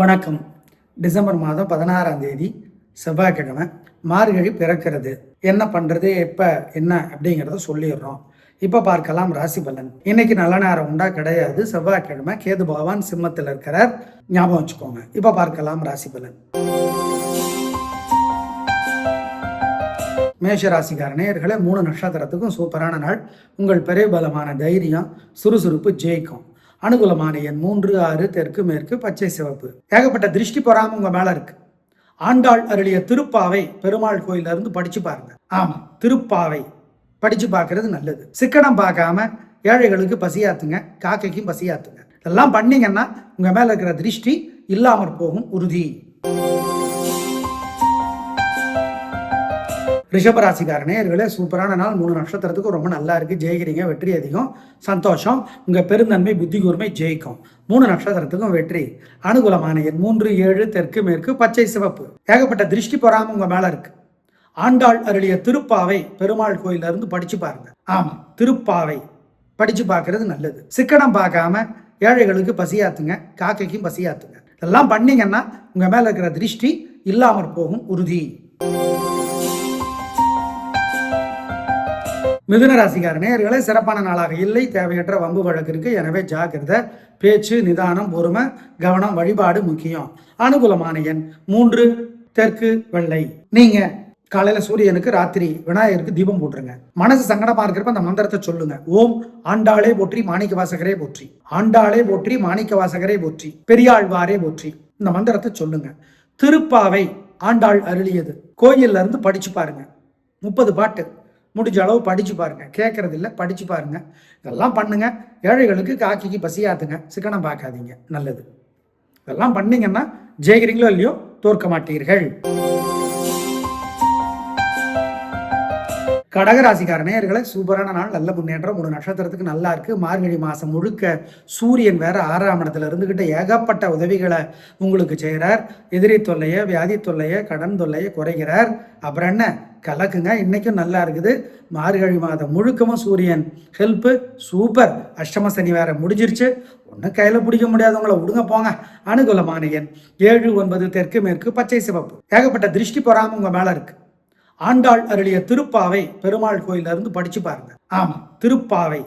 வணக்கம். டிசம்பர் மாதம் பதினாறாம் தேதி செவ்வாய்க்கிழமை மார்கழி பிறக்கிறது. என்ன பண்ணுறது எப்போ என்ன அப்படிங்கிறத சொல்லிடுறோம். இப்போ பார்க்கலாம் ராசி பலன். இன்னைக்கு நல்ல நேரம் உண்டா? கிடையாது. செவ்வாய்க்கிழமை கேது பகவான் சிம்மத்தில் இருக்கிறார். ஞாபகம் வச்சுக்கோங்க. இப்போ பார்க்கலாம் ராசி பலன். மேஷ ராசிக்கார மூணு நட்சத்திரத்துக்கும் சூப்பரான நாள். உங்கள் பெரிய பலமான தைரியம் சுறுசுறுப்பு ஜெயிக்கும். அனுகூலமான எண் மூன்று ஆறு தெற்கு மேற்கு பச்சை சிவப்பு. ஏகப்பட்ட திருஷ்டி பொறாம உங்க மேல இருக்கு. ஆண்டாள் அருளிய திருப்பாவை பெருமாள் கோயில்ல இருந்து படிச்சு பாருங்க. ஆமா திருப்பாவை படிச்சு பார்க்கறது நல்லது. சிக்கனம் பார்க்காம ஏழைகளுக்கு பசியாத்துங்க காக்கைக்கும் பசியாத்துங்க. இதெல்லாம் பண்ணீங்கன்னா உங்க மேல இருக்கிற திருஷ்டி இல்லாமற் போகும் உறுதி. ரிஷபராசிக்கார நேர்களே சூப்பரான நாள். மூணு நட்சத்திரத்துக்கும் ரொம்ப நல்லா இருக்கு. ஜெயிக்கிறீங்க வெற்றி அதிகம். சந்தோஷம். உங்க பெருந்தன்மை புத்தி கூர்மை ஜெயிக்கும். மூணு நட்சத்திரத்துக்கும் வெற்றி. அனுகூலமான எண் மூன்று ஏழு தெற்கு மேற்கு பச்சை சிவப்பு. ஏகப்பட்ட திருஷ்டி பொறாம உங்க மேல இருக்கு. ஆண்டாள் அருளிய திருப்பாவை பெருமாள் கோயில்ல இருந்து படிச்சு பாருங்க. ஆமா திருப்பாவை. படிச்சு பார்க்கறது நல்லது. சிக்கனம் பார்க்காம ஏழைகளுக்கு பசியாத்துங்க காக்கைக்கும் பசியாத்துங்க. இதெல்லாம் பண்ணீங்கன்னா உங்க மேல இருக்கிற திருஷ்டி இல்லாமற் போகும் உறுதி. மிதுன ராசிக்கார நேயர்களே சிறப்பான நாளாக இல்லை தேவையற்ற வம்பு வழக்கிற்கு எனவே ஜாக்கிரதை பேச்சு நிதானம் பொறுமை கவனம் வழிபாடு முக்கியம். அனுகூலமான எண் மூன்று தெற்கு வெள்ளை. நீங்க காலையில சூரியனுக்கு ராத்திரி விநாயகருக்கு தீபம் போட்டுருங்க. மனசு சங்கடமா இருக்கிறப்ப அந்த மந்திரத்தை சொல்லுங்க. ஓம் ஆண்டாளே போற்றி மாணிக்க வாசகரே போற்றி. ஆண்டாளே போற்றி மாணிக்க வாசகரே போற்றி. பெரியாழ்வாரே போற்றி. இந்த மந்திரத்தை சொல்லுங்க. திருப்பாவை ஆண்டாள் அருளியது. கோயில்ல இருந்து படிச்சு பாருங்க. முப்பது பாட்டு. முடிஞ்ச அளவு படிச்சு பாருங்க. கேட்கறது இல்லை படிச்சு பாருங்க. இதெல்லாம் பண்ணுங்க. ஏழைகளுக்கு காக்கிக்கு பசியாத்துங்க. சிக்கனம் பார்க்காதீங்க. நல்லது. இதெல்லாம் பண்ணீங்கன்னா ஜெயிக்கிறீங்களோ இல்லையோ தோற்க மாட்டீர்கள். கடகராசிக்கார நேர்களை சூப்பரான நாள் நல்ல முன்னேற்றம் மூணு நட்சத்திரத்துக்கு நல்லா இருக்கு. மார்கழி மாசம் முழுக்க சூரியன் வேற ஆறாம் இடத்துல இருந்துகிட்டு ஏகப்பட்ட உதவிகளை உங்களுக்கு செய்கிறார் எதிரி தொல்லைய வியாதி தொல்லைய கடன் தொல்லைய குறைகிறார் அப்புறம் என்ன? கலக்குங்க. இன்னைக்கும் நல்லா இருக்குது. மார்கழி மாதம் முழுக்கமும் சூரியன் ஹெல்ப்பு சூப்பர். அஷ்டம சனி வேற முடிஞ்சிருச்சு. ஒன்றும் கையில் பிடிக்க முடியாதவங்கள விடுங்க போங்க. அனுகூலமான எண். ஏழு ஒன்பது தெற்கு மேற்கு பச்சை சிவப்பு. ஏகப்பட்ட திருஷ்டி பொறாம உங்க மேல இருக்கு. ஆண்டாள் அருளிய திருப்பாவை பெருமாள் கோயில்ல இருந்து படிச்சு பாருங்க. ஆமா திருப்பாவை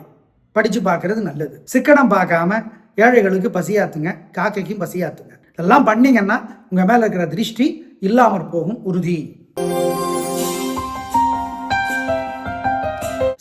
படிச்சு பார்க்கறது நல்லது. சிக்கனம் பார்க்காம ஏழைகளுக்கு பசியாத்துங்க காக்கைக்கும் பசியாத்துங்க. இதெல்லாம் பண்ணீங்கன்னா உங்க மேல இருக்கிற திருஷ்டி இல்லாமற் போகும் உறுதி.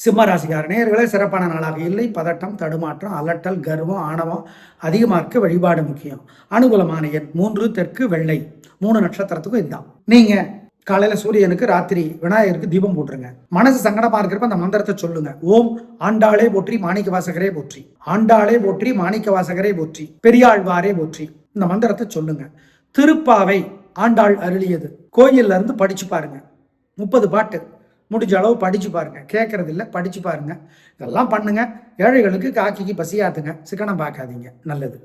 சிம்மராசிக்கார நேயர்களே சிறப்பான நாளாக இல்லை. பதட்டம் தடுமாற்றம் அலட்டல் கர்வம் ஆணவம் அதிகமாக இருக்க வழிபாடு முக்கியம். அனுகூலமான எண் மூன்று தெற்கு வெள்ளை. மூணு நட்சத்திரத்துக்கும் இதுதான். நீங்கள் காலையில சூரியனுக்கு ராத்திரி விநாயகருக்கு தீபம் போட்டுருங்க. மனசு சங்கடமா இருக்கிறப்ப அந்த மந்திரத்தை சொல்லுங்க. ஓம் ஆண்டாளே போற்றி மாணிக்க வாசகரே போற்றி. ஆண்டாளே போற்றி மாணிக்க வாசகரே போற்றி. பெரியாழ்வாரே போற்றி. இந்த மந்திரத்தை சொல்லுங்க. திருப்பாவை ஆண்டாள் அருளியது. கோயில்ல இருந்து படிச்சு பாருங்க. முப்பது பாட்டு. முடிஞ்ச அளவு படிச்சு பாருங்க. கேட்கறது இல்லை படிச்சு பாருங்க. இதெல்லாம் பண்ணுங்க. ஏழைகளுக்கு காக்கிக்கு பசியாத்துங்க. சிக்கனம் பார்க்காதீங்க. நல்லது.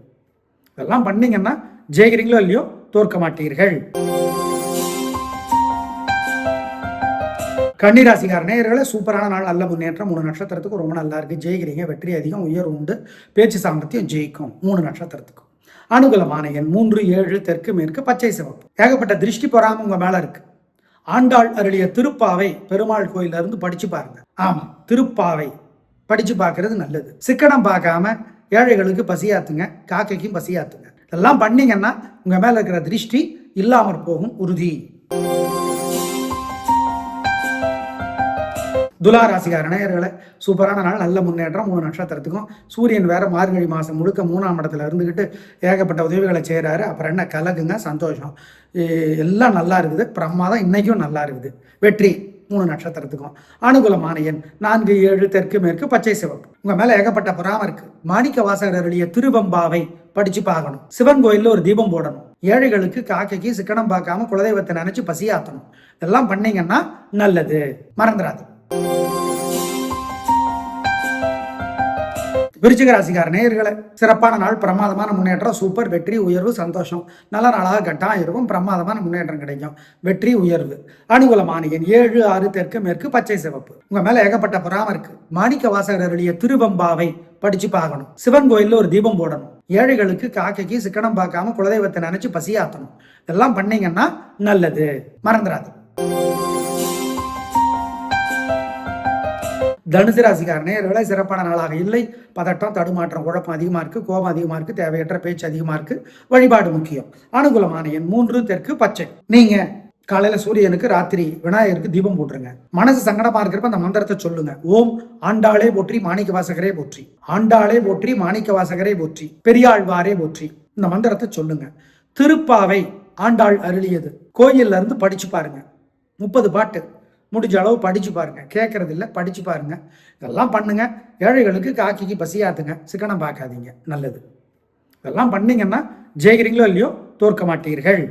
இதெல்லாம் பண்ணீங்கன்னா ஜெயிக்கிறீங்களோ இல்லையோ தோற்க மாட்டீர்கள். கன்னிராசிக்கார நேயர்களே சூப்பரான நாள் நல்ல முன்னேற்றம் மூணு நட்சத்திரத்துக்கும் ரொம்ப நல்லா இருக்கு. ஜெயிக்கிறீங்க வெற்றி அதிகம் உயர் உண்டு. பேச்சு சாமர்த்தியம் ஜெயிக்கும் மூணு நட்சத்திரத்துக்கும். அனுகூலமான எண் மூன்று ஏழு தெற்கு மேற்கு பச்சை சிவப்பு. ஏகப்பட்ட திருஷ்டி பொறாம உங்க மேல இருக்கு. ஆண்டாள் அருளிய திருப்பாவை பெருமாள் கோயில்ல இருந்து படிச்சு பாருங்க. ஆமா திருப்பாவை படிச்சு பார்க்கறது நல்லது. சிக்கனம் பார்க்காம ஏழைகளுக்கு பசியாத்துங்க காக்கைக்கும் பசியாத்துங்க. இதெல்லாம் பண்ணீங்கன்னா உங்க மேல இருக்கிற திருஷ்டி இல்லாமற் போகும் உறுதி. துலா ராசிக்கார நேயர்களே சூப்பரான நாள் நல்ல முன்னேற்றம் மூணு நட்சத்திரத்துக்கும். சூரியன் வேற மார்கழி மாதம் முழுக்க மூணாம் இடத்துல இருந்துக்கிட்டு ஏகப்பட்ட உதவிகளை செய்கிறாரு அப்புறம் என்ன? கலகுங்க சந்தோஷம். எல்லாம் நல்லா இருக்குது. பிரமாதம் இன்றைக்கும் நல்லா இருக்குது. வெற்றி மூணு நட்சத்திரத்துக்கும். அனுகூலமான எண் நான்கு ஏழு தெற்கு மேற்கு பச்சை சிவப்பு. உங்கள் மேலே ஏகப்பட்ட பொறாம இருக்கு. மாணிக்க வாசகருடைய திருவம்பாவை படிச்சு பார்க்கணும். சிவன் கோயிலில் ஒரு தீபம் போடணும். ஏழைகளுக்கு காக்கைக்கு சிக்கனம் பார்க்காம குலதெய்வத்தை நினைச்சு பசியாத்தணும். இதெல்லாம் பண்ணீங்கன்னா நல்லது. மறந்துடாது விருச்சிக ராசிக்கார நேயர்களை சிறப்பான நாள் பிரமாதமான முன்னேற்றம் சூப்பர் வெற்றி உயர்வு சந்தோஷம். நல்ல நாளாக கட்டாக இருக்கும் பிரமாதமான முன்னேற்றம் கிடைக்கும். வெற்றி உயர்வு. அனுகூலமான எண் ஏழு ஆறு தெற்கு மேற்கு பச்சை சிவப்பு. உங்க மேல ஏகப்பட்ட பொறாம இருக்கு. மாணிக்க வாசகர் திருவம்பாவை படிச்சு பார்க்கணும். சிவன் கோயில்ல ஒரு தீபம் போடணும். ஏழைகளுக்கு காக்கைக்கு சிக்கனம் பார்க்காம குலதெய்வத்தை நினைச்சு பசியாத்தணும். இதெல்லாம் பண்ணீங்கன்னா நல்லது. மறந்துடாது தனுசு ராசிக்காரனே நேர்களை சிறப்பான நாளாக இல்லை. பதட்டம் தடுமாற்றம் குழப்பம் அதிகமாக இருக்குது கோபம் அதிகமாக இருக்குது தேவையற்ற பேச்சு அதிகமாக இருக்குது வழிபாடு முக்கியம். அனுகூலமான எண் மூன்று தெற்கு பச்சை. நீங்கள் காலையில் சூரியனுக்கு ராத்திரி விநாயகருக்கு தீபம் போட்டுருங்க. மனசு சங்கடமாக இருக்கிறப்ப அந்த மந்திரத்தை சொல்லுங்க. ஓம் ஆண்டாளே போற்றி மாணிக்க வாசகரே போற்றி. ஆண்டாளே போற்றி மாணிக்க வாசகரே போற்றி. பெரியாழ்வாரே போற்றி. இந்த மந்திரத்தை சொல்லுங்க. திருப்பாவை ஆண்டாள் அருளியது. கோயில்ல இருந்து படிச்சு பாருங்க. முப்பது பாட்டு. முடிஞ்ச அளவு படிச்சு பாருங்க. கேட்கறது இல்லை படிச்சு பாருங்க. இதெல்லாம் பண்ணுங்க. ஏழைகளுக்கு காக்கிக்கு பசியாத்துங்க. சிக்கனம் பார்க்காதீங்க. நல்லது. இதெல்லாம் பண்ணீங்கன்னா ஜெயிக்கிறீங்களோ இல்லையோ தோற்க மாட்டீர்கள்.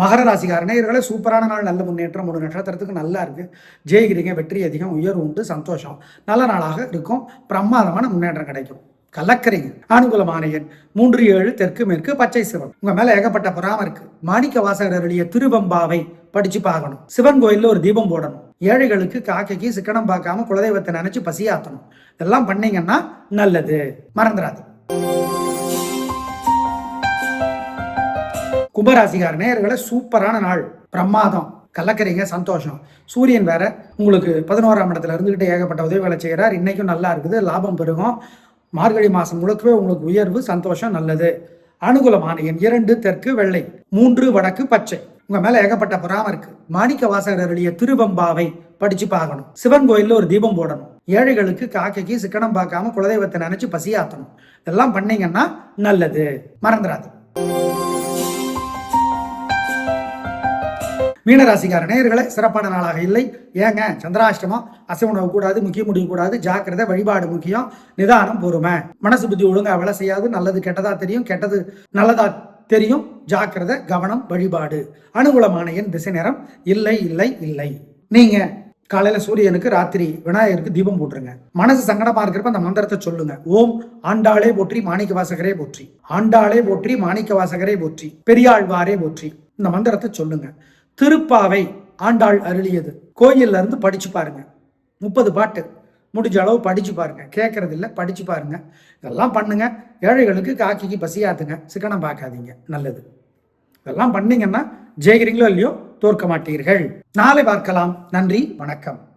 மகர ராசிக்கார நேயர்களே சூப்பரான நாள் நல்ல முன்னேற்றம் ஒரு நட்சத்திரத்துக்கு நல்லா இருக்கு. ஜெயிக்கிறீங்க வெற்றி அதிகம் உயர்வு உண்டு சந்தோஷம். நல்ல நாளாக இருக்கும். பிரமாதமான முன்னேற்றம் கிடைக்கும். கலக்கறீங்க அனுகூலமான எண் மூன்று ஏழு தெற்கு மேற்கு பச்சை சிவன். உங்க மேல ஏகப்பட்ட பொறாம இருக்கு. மாணிக்க வாசகர் அருளிய திருவம்பாவை படிச்சு பார்க்கணும். சிவன் கோயில்ல ஒரு தீபம் போடணும். ஏழைகளுக்கு காக்கைக்கு சிக்கனம் பார்க்காம குலதெய்வத்தை நினைச்சு பசியாத்தணும். இதெல்லாம் பண்ணீங்கன்னா நல்லது. மறந்துடாது கும்பராசிகார நேர்களை சூப்பரான நாள். பிரமாதம். கலக்கறீங்க சந்தோஷம். சூரியன் வேற உங்களுக்கு பதினோராம் இடத்துல இருந்துகிட்டு ஏகப்பட்ட உதவிகளை செய்கிறார் இன்னைக்கும் நல்லா இருக்குது. லாபம் பெருகும். மார்கழி மாதம் முழுக்கவே உங்களுக்கு உயர்வு சந்தோஷம் நல்லது. அனுகூலமான எண் இரண்டு தெற்கு வெள்ளை. மூன்று வடக்கு பச்சை. உங்க மேல ஏகப்பட்ட பொறாம இருக்கு. மாணிக்க வாசகருடைய திருவம்பாவை படிச்சு பார்க்கணும். சிவன் கோயில்ல ஒரு தீபம் போடணும். ஏழைகளுக்கு காக்கைக்கு சிக்கனம் பார்க்காம குலதெய்வத்தை நினைச்சு பசியாத்தணும். இதெல்லாம் பண்ணீங்கன்னா நல்லது. மறந்துடாது மீனராசிக்கார நேயர்களை சிறப்பான நாளாக இல்லை. ஏங்க சந்திராஷ்டமம் அசை உணவு கூடாது முக்கிய முடிவு கூடாது ஜாக்கிரதை வழிபாடு முக்கியம் நிதானம் பொறுமை. மனசு புத்தி ஒழுங்கா வேலை செய்யாது நல்லது கெட்டதா தெரியும் கெட்டது நல்லதா தெரியும் ஜாக்கிரதை கவனம் வழிபாடு. அனுகூலமான என் திசை நேரம் இல்லை இல்லை இல்லை. நீங்க காலையில சூரியனுக்கு ராத்திரி விநாயகருக்கு தீபம் போட்டுருங்க. மனசு சங்கடமா இருக்கிறப்ப அந்த மந்திரத்தை சொல்லுங்க. ஓம் ஆண்டாளே போற்றி மாணிக்க வாசகரே போற்றி. ஆண்டாளே போற்றி மாணிக்க வாசகரே போற்றி. பெரியாழ்வாரே போற்றி. இந்த மந்திரத்தை சொல்லுங்க. திருப்பாவை ஆண்டாள் அருளியது. கோயில்ல இருந்து படிச்சு பாருங்க. முப்பது பாட்டு. முடிஞ்ச அளவு படிச்சு பாருங்க. கேட்கறது இல்லை படிச்சு பாருங்க. இதெல்லாம் பண்ணுங்க. ஏழைகளுக்கு காக்கிக்கு பசியாத்துங்க. சிக்கனம் பார்க்காதீங்க நல்லது. இதெல்லாம் பண்ணீங்கன்னா ஜெயிக்கிறீங்களோ இல்லையோ தோற்க மாட்டீர்கள். நாளை பார்க்கலாம். நன்றி வணக்கம்.